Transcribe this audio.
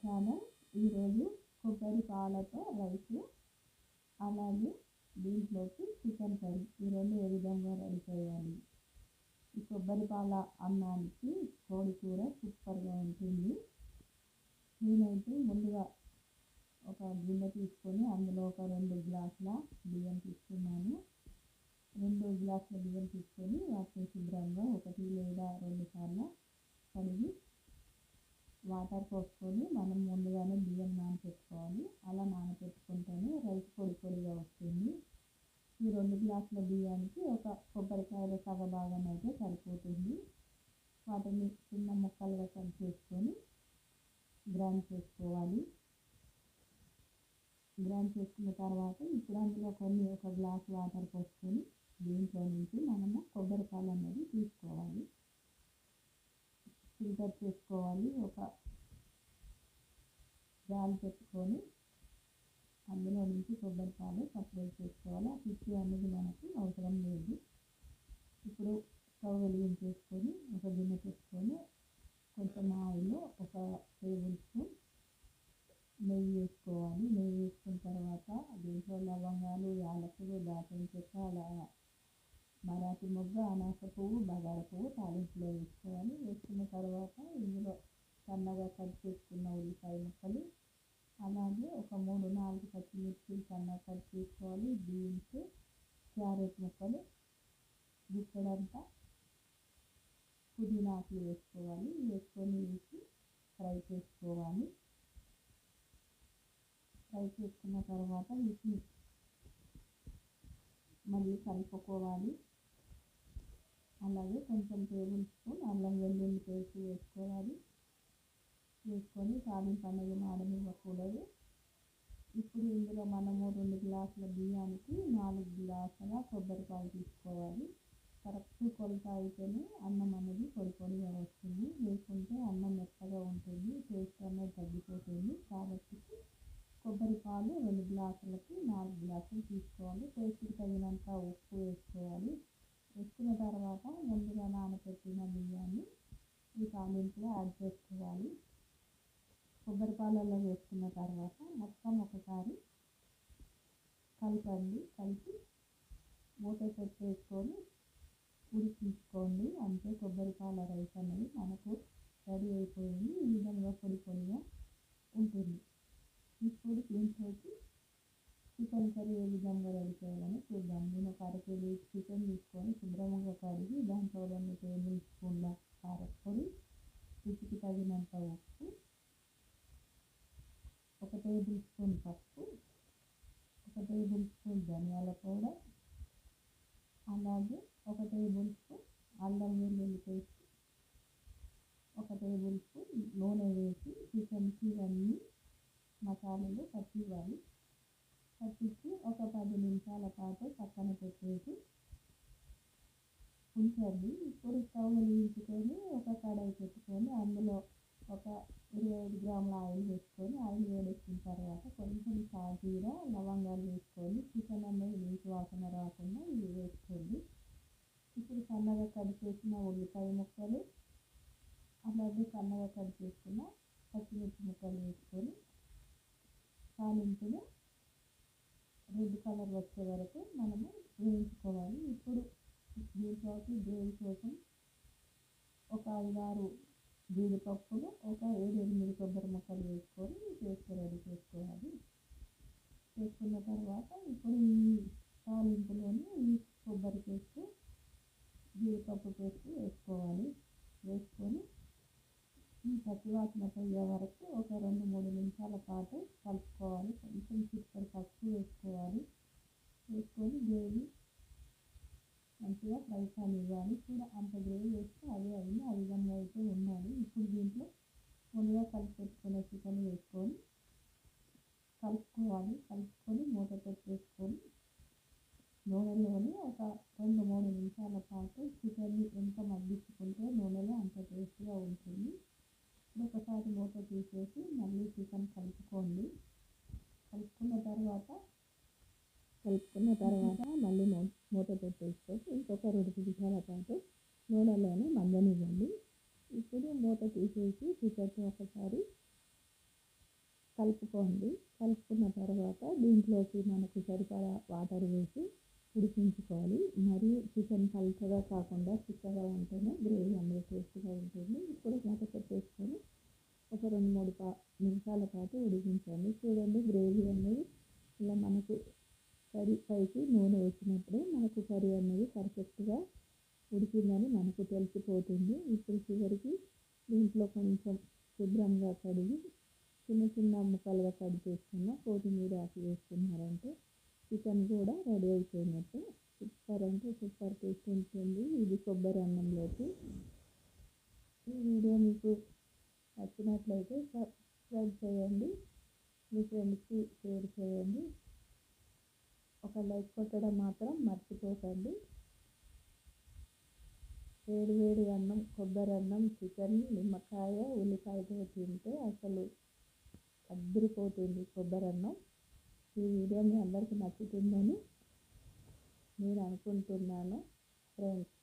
Channel ఈరోజు కొబ్బరి పాలతో రైసు అలాగే దీంట్లోకి చికెన్ కర్రీ. ఈ రెండు ఏ విధంగా రెడీ చేయాలి? ఈ కొబ్బరి పాల అన్నానికి కోడి కూర సూపర్గా ఉంటుంది. నేనైతే ముందుగా ఒక గిన్నె తీసుకొని అందులో ఒక రెండు గ్లాసుల బియ్యం తీసుకున్నాను. రెండు గ్లాసుల బియ్యం తీసుకొని వాటిని శుభ్రంగా ఒకటి లేదా రెండు సార్లు కడిగి వాటర్ పోసుకొని మనం ముందుగానే బియ్యం నానపెట్టుకోవాలి. అలా నానపెట్టుకుంటేనే రైస్ పొడి పొడిగా వస్తుంది. ఈ రెండు గ్లాసుల బియ్యానికి ఒక కొబ్బరికాయల సగ భాగం అయితే సరిపోతుంది. వాటిని చిన్న ముక్కలుగా కట్ చేసుకొని గ్రైండ్ చేసుకోవాలి. గ్రైండ్ చేసుకున్న తర్వాత ఇప్పుడు అందులో కొన్ని ఒక గ్లాస్ వాటర్ పోసుకొని దీంట్లో నుంచి మనము కొబ్బరికాయలు అనేది తీసుకోవాలి. ఫిల్టర్ చేసుకోవాలి. ఒక జాలి పెట్టుకొని అందులో నుంచి కొబ్బరి పాలు సపరేట్ చేసుకోవాలి. ఆ పిచ్చి అనేది మనకి అవసరం లేదు. ఇప్పుడు స్టవ్ వెలిగించేసుకొని ఒక గిన్నె పెట్టుకొని కొంచెం ఆయిల్ ఒక టేబుల్ స్పూన్ నెయ్యి వేసుకోవాలి. నెయ్యి వేసుకున్న తర్వాత దీంట్లో లవంగాలు యాలకులు దాచిన చెక్క అలా మరాఠీ మొగ్గ అనాస పువ్వు బగార పువ్వు తాలింపులో వేసుకోవాలి. వేసుకున్న తర్వాత ఇందులో సన్నగా కట్ చేసుకున్న ఉల్లిపాయ ముక్కలు అలాగే ఒక మూడు నాలుగు పచ్చిమిర్చి సన్నగా కట్ చేసుకోవాలి. బీన్స్ క్యారెట్ ముక్కలు గుక్కడంతా పుదీనాకులు వేసుకోవాలి. వేసుకొని వేసి ఫ్రై చేసుకోవాలి. ఫ్రై చేసుకున్న తర్వాత వీటిని మళ్ళీ కలుపుకోవాలి. అలాగే కొంచెం టేబుల్ స్పూన్ అల్లం వెల్లుల్లి పేస్ట్ వేసుకోవాలి. వేసుకొని తాలింపు అనేది మాడనివ్వకూడదు ఇప్పుడు ఇందులో మనము రెండు గ్లాసుల బియ్యానికి నాలుగు గ్లాసుల కొబ్బరిపాలు తీసుకోవాలి. కరెక్ట్ కొలత అయితేనే అన్నం అనేది పొడి పొడిగా వస్తుంది. లేకుంటే అన్నం మెత్తగా ఉంటుంది టేస్ట్ అనేది తగ్గిపోతుంది. కాబట్టి కొబ్బరి పాలు రెండు గ్లాసులకి నాలుగు గ్లాసులు తీసుకోవాలి. టేస్ట్కి తగినంత ఉప్పు వేసుకోవాలి. వేసుకున్న తర్వాత ముందుగా నానబెట్టిన బియ్యాన్ని ఈ తాలింపులో యాడ్ చేసుకోవాలి. కొబ్బరి పాలల్లో వేసుకున్న తర్వాత మొత్తం ఒకసారి కలపండి. కలిపి మూత పెట్టేసుకొని ఉడికించుకోండి. అంతే కొబ్బరి పాల రైస్ అనేది మనకు రెడీ అయిపోయింది. ఈ విధంగా పొడి పొడిగా ఉంటుంది. ఇప్పుడు దీంట్లోకి చికెన్ కర్రీ ఏ విధంగా రెడీ చేయాలని చూద్దాం. నేను ఒక అర కేజీ చికెన్ తీసుకొని శుభ్రంగా కడిగి దాంట్లో రెండు టేబుల్ స్పూన్ల కారపొడి రుచికి తగినంత ఉప్పు ఒక టేబుల్ స్పూన్ పప్పు ఒక టేబుల్ స్పూన్ ధనియాల పౌడర్ అలాగే ఒక టేబుల్ స్పూన్ అల్లం వెల్లుల్లి పేస్ట్ ఒక టేబుల్ స్పూన్ నూనె వేసి చికెన్కి ఇవన్నీ మసాలాలు పట్టివ్వాలి పట్టించి ఒక పది నిమిషాల పాటు పక్కన పెట్టేసి ఉంచండి. ఇప్పుడు స్టవ్ వెలిగించుకొని ఒక కడాయి పెట్టుకొని అందులో ఒక ఇరవై ఐదు గ్రాముల ఆయిల్ వేసుకొని ఆయిల్ వేడెక్కిన తర్వాత కొంచెం సాజీర లవంగాలు వేసుకొని చికెన్ అనేది నీటి వాసన రాకుండా ఇవి వేసుకోండి. ఇప్పుడు సన్నగా కట్ చేసిన ఉల్లిపాయ ముక్కలు అలాగే సన్నగా కట్ చేసుకున్న పచ్చిమిర్చి ముక్కలు వేసుకొని తాలింపులు రెడ్ కలర్ వచ్చే వరకు మనము వేయించుకోవాలి. ఇప్పుడు దీంట్లోకి గ్రేవీ కోసం ఒక ఐదారు జీడిపప్పులు ఒక ఏడు ఎనిమిది కొబ్బరి ముక్కలు వేసుకొని పేస్ట్ రెడీ చేసుకోవాలి. చేసుకున్న తర్వాత ఇప్పుడు ఈ తాలింపులోని ఈ కొబ్బరి పేస్ట్ జీడిపప్పు పేస్ట్ వేసుకోవాలి. వేసుకొని ఈ పచ్చివాసన పోయే వరకు ఒక రెండు మూడు నిమిషాల పాటు కలుపు కొంచెం చిక్కడి పసుపు వేసుకోవాలి వేసుకొని గ్రేవీ మంచిగా ఫ్రై కానివ్వాలి కూడా అంత గ్రేవీ వేస్తే అదే అయింది ఆ విధంగా అయితే ఉండాలి ఇప్పుడు దీంట్లో ముందుగా కలిపి పెట్టుకునే చికెన్ వేసుకొని కలుపుకోవాలి కలుపుకొని మూత పెట్టేసుకొని నూనెలోని ఒక రెండు మూడు పాటు చికెన్ని ఎంత మగ్గించుకుంటే నూనెలో అంత టేస్ట్గా ఉంటుంది. ఒకసారి మూత తీసేసి మళ్ళీ చికెన్ కలుపుకోండి. కలుపుకున్న తర్వాత కలుపుకున్న తర్వాత మళ్ళీ మూత పెట్టేసుకొని ఇంకొక రెండు నిమిషాల పాటు నూనెలోనే మందనివ్వండి ఇప్పుడు మూత తీసేసి చికెన్ ఒకసారి కలుపుకోండి. కలుపుకున్న తర్వాత దీంట్లోకి మనకు సరిపడా వాటర్ వేసి ఉడికించుకోవాలి మరియు చికెన్ పలుచగా కాకుండా చిక్కగా ఉంటేనే గ్రేవీ అనేది టేస్ట్గా ఉంటుంది. ఇప్పుడు మూత పెట్టేసుకొని ఒక రెండు మూడు పా నిమిషాల పాటు ఉడికించండి. చూడండి గ్రేవీ అనేది ఇలా మనకు కర్రీ పైకి నూనె వచ్చినప్పుడు మనకు కర్రీ అనేది పర్ఫెక్ట్గా ఉడికిందని మనకు తెలిసిపోతుంది. ఇప్పుడు చివరికి దీంట్లో కొంచెం శుభ్రంగా కడిగి చిన్న చిన్న ముక్కలుగా కట్ చేసుకున్న కొత్తిమీర ఆకు వేసుకున్నారంటే చికెన్ కూడా రెడీ అయిపోయినట్టు. సూపర్ అంటే సూపర్ టేస్ట్ ఉంటుంది. ఇది కొబ్బరి అన్నంలోకి. ఈ వీడియో మీకు నచ్చినట్లయితే సబ్స్క్రైబ్ చేయండి. మీ ఫ్రెండ్స్కి షేర్ చేయండి. ఒక లైక్ కొట్టడం మాత్రం మర్చిపోకండి. వేడి వేడి అన్నం కొబ్బరి అన్నం చికెన్ నిమ్మకాయ ఉల్లిపాయతో తింటే అసలు అద్దరిపోతుంది కొబ్బరి అన్నం. ఈ వీడియో మీ అందరికీ నచ్చుతుందని నేను అనుకుంటున్నాను. ఫ్రెండ్స్